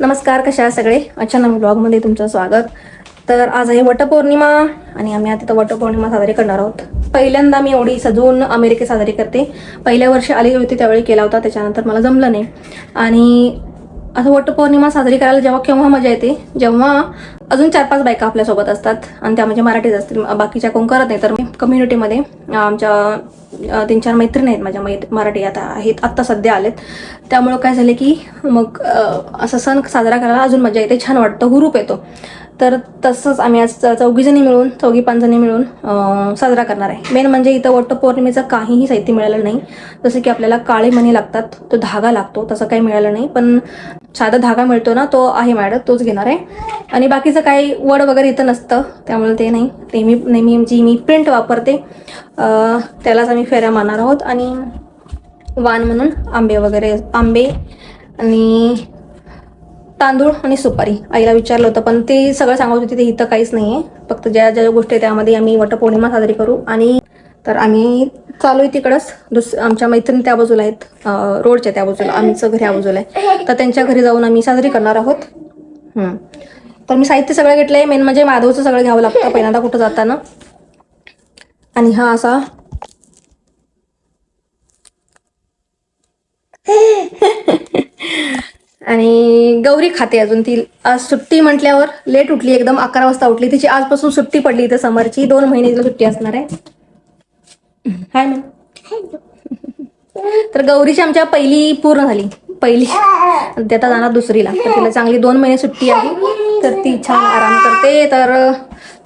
नमस्कार कशा आहे सगळे? अचानक ब्लॉगमध्ये तुमचं स्वागत. तर आज आहे वटपौर्णिमा आणि आम्ही आता वटपौर्णिमा साजरी करणार आहोत. पहिल्यांदा मी एवढी सजवून अमेरिकेत साजरी करते. पहिल्या वर्षी आली होती त्यावेळी केला होता त्याच्यानंतर मला जमलं नाही. आणि असं वटपौर्णिमा साजरी करायला जेव्हा केव्हा मजा येते जेव्हा अजून चार पाच बायका आपल्यासोबत असतात आणि त्या म्हणजे मराठीच असतील. बाकीच्या कोण करत नाही तर मी कम्युनिटीमध्ये आमच्या तीन चार मैत्रिणी आहेत माझ्या मैत्री मराठी आता आहेत आत्ता सध्या आलेत. त्यामुळं काय झालं की मग असा असं सण साजरा करायला अजून मजा येते छान वाटतं हुरूप येतो. तर तसंच आम्ही आज चौघीजणी मिळून चौघी पाचजणी मिळून साजरा करणार आहे. मेन म्हणजे इथं वटपौर्णिमेचं काहीही साहित्य मिळालं नाही. जसं की आपल्याला काळे मणी लागतात तो धागा लागतो तसं काही मिळालं नाही. पण साधा धागा मिळतो ना तो आहे मॅडम तोच घेणार आहे. आणि बाकीचं काही वड वगैरे इथं नसतं त्यामुळे ते नाही. नेहमी नेहमी जी मी प्रिंट वापरते त्यालाच आम्ही फेऱ्या मारणार आहोत. आणि वाण म्हणून आंबे वगैरे आंबे आणि तांदूळ आणि सुपारी. आईला विचारलं होतं पण ते सगळं सांगत होती ते इथं काहीच नाही आहे फक्त ज्या ज्या गोष्टी आहेत त्यामध्ये आम्ही वटपौर्णिमा साजरी करू. आणि तर आम्ही चालू आहे तिकडंच. दुस आमच्या मैत्रिणी त्या बाजूला आहेत. रोडच्या त्या बाजूला. आमचं घर या बाजूला आहे. तर त्यांच्या घरी जाऊन आम्ही साजरी करणार आहोत. हम्म. तर मी साहित्य सगळं घेतलंय. मेन म्हणजे माधवचं सगळं घ्यावं लागतं पहिल्यांदा कुठं जाताना. आणि हा असा आणि गौरी खाते अजून ती आज सुट्टी म्हटल्यावर लेट उठली एकदम अकरा वाजता उठली. तिची आजपासून सुट्टी पडली इथं समरची. दोन महिने सुट्टी असणार आहे. हाय मॅम तर गौरीची आमच्या पहिली पूर्ण झाली. पहिली. ते आता जाणार दुसरीला. तर तिला चांगली दोन महिने सुट्टी आहे. तर ती छान आराम करते. तर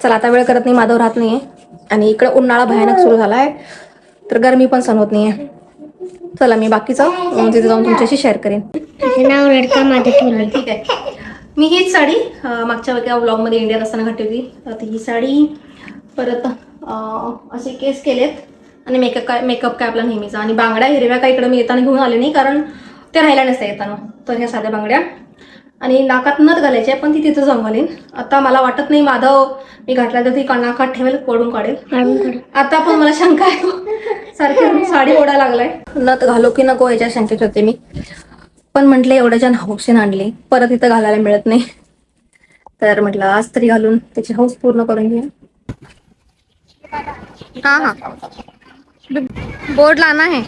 चला आता वेळ करत नाही. माधव राहत नाहीये. आणि इकडे उन्हाळा भयानक सुरू झाला आहे तर गरमी पण सण होत नाहीये. चला मी बाकीचं तिथे जाऊन तुमच्याशी शेअर करेन. नाव माझं ठेवलं. ठीक आहे मी हीच साडी मागच्या वेगळ्या ब्लॉगमध्ये इंडियात असताना घातली होती. आता ही साडी परत असे केस केलेत. आणि मेकअप काय मेकअप काय आपला नेहमीचा. आणि बांगड्या हिरव्या काय इकडे मी येताना घेऊन आले नाही कारण ते राहिल्या नसत्या येताना. तर ह्या साध्या बांगड्या. आणि नाकात नथ घालायची आहे पण ती तिथं जाऊन घालीन आता मला वाटत नाही माधव मी घातला तर ती नाकात ठेवेल पडून काढेल. आता पण मला शंका आहे. सारखी साडी ओढायला लागलाय. नथ घालो की नको याच्या शंकेत होते मी. पण म्हटले एवढ्याच्या हौसेने आणली परत इथं घालायला मिळत नाही. तर म्हटलं आज तरी घालून त्याची हौस पूर्ण करून घेऊया. हा हा. बोर्ड लाना है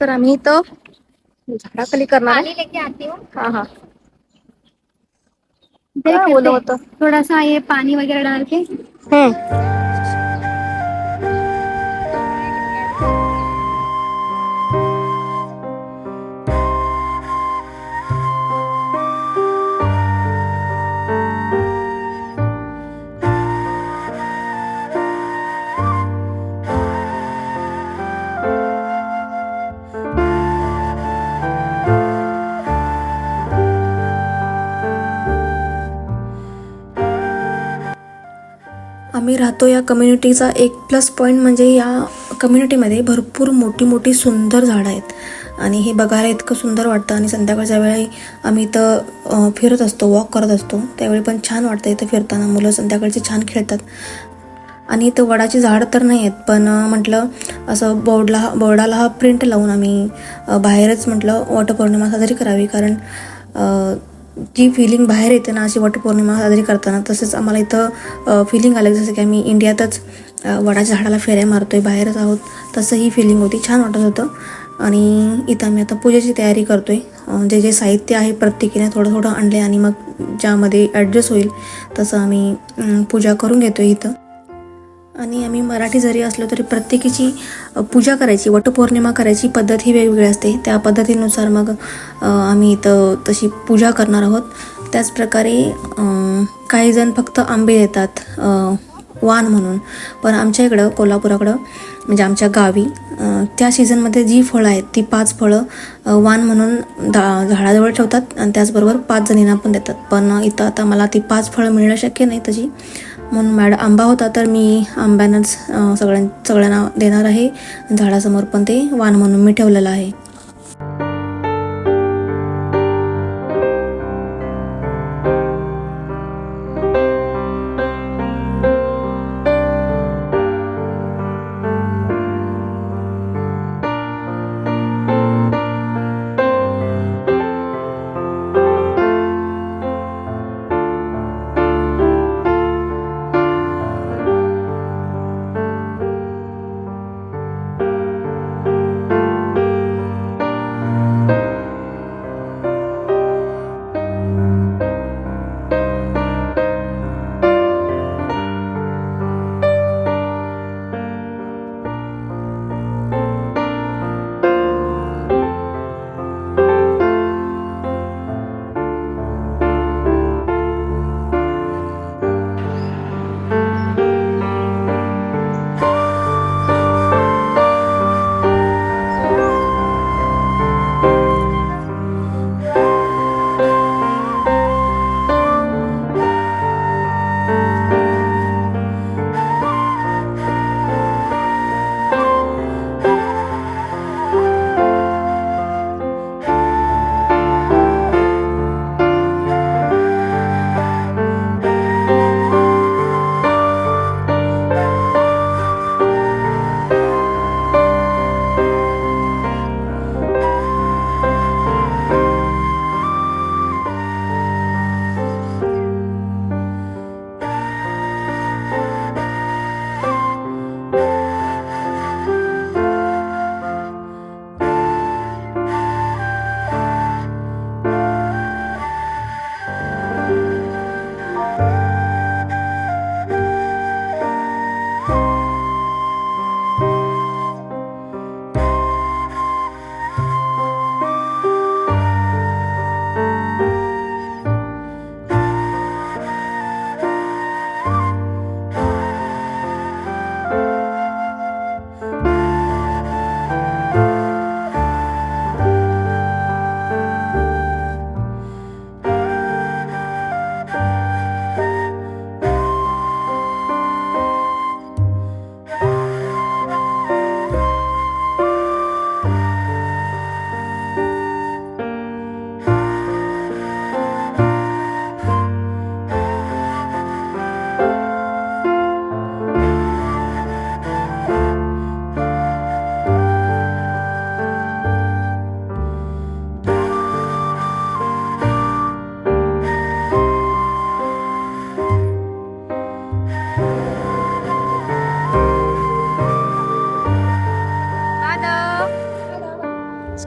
तर आम्ही इथं झाडाखाली करणार आहे. लेके आती हूँ हा हा. काय बोलत होतं थोड़ा सा ये पानी वगैरह डाल के हम्म. आम्ही राहतो या कम्युनिटीचा एक प्लस पॉईंट म्हणजे या कम्युनिटीमध्ये भरपूर मोठी मोठी सुंदर झाडं आहेत. आणि हे बघायला इतकं सुंदर वाटतं. आणि संध्याकाळच्या वेळी आम्ही इथं फिरत असतो वॉक करत असतो. त्यावेळी पण छान वाटतं इथं फिरताना. मुलं संध्याकाळची छान खेळतात. आणि इथं वडाची झाडं तर नाही आहेत पण म्हटलं असं बोर्डला बोर्डाला हा प्रिंट लावून आम्ही बाहेरच म्हटलं वॉटरपौर्णिमा साजरी करावी. कारण जी फिलिंग बाहेर येते ना अशी वटपौर्णिमा साजरी करताना तसेच आम्हाला इथं फिलिंग आलं जसं की आम्ही इंडियातच वडाच्या झाडाला फेऱ्या मारतो आहे बाहेरच आहोत तसं ही फिलिंग होती छान वाटत होतं. आणि इथं आम्ही आता पूजेची तयारी करतो आहे जे जे साहित्य आहे प्रत्येकीने थोडं थोडं आणले आणि मग ज्यामध्ये ॲडजस्ट होईल तसं आम्ही पूजा करून घेतो आहे इथं. आणि आम्ही मराठी जरी असलो तरी प्रत्येकीची पूजा करायची वटपौर्णिमा करायची पद्धत ही वेगवेगळी असते. त्या पद्धतीनुसार मग आम्ही इथं तशी पूजा करणार आहोत. त्याचप्रकारे काहीजण काही जण फक्त आंबे देतात वान वाण म्हणून. पण आमच्या इकडं कोल्हापुराकडं म्हणजे आमच्या गावी त्या सीझनमध्ये जी फळं आहेत ती पाच फळं वान वाण म्हणून दा झाडाजवळ ठेवतात. आणि त्याचबरोबर पाच जणींना पण देतात. पण इथं आता मला ती पाच फळं मिळणं शक्य नाही तशी. म्हणून मॅड आंबा होता तर मी आंब्यानंच सगळ्यां सगळ्यांना देणार आहे. झाडासमोर पण ते वाण म्हणून मी ठेवलेलं आहे.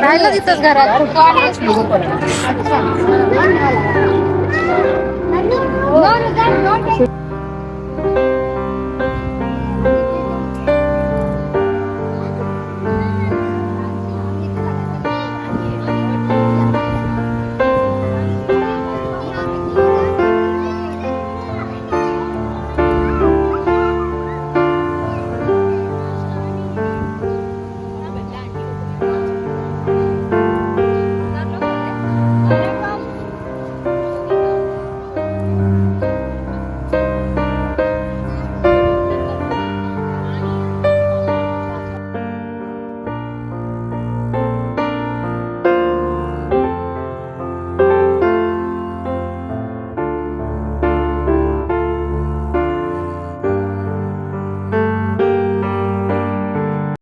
राहिलं तिथंच घरात. तू आलाच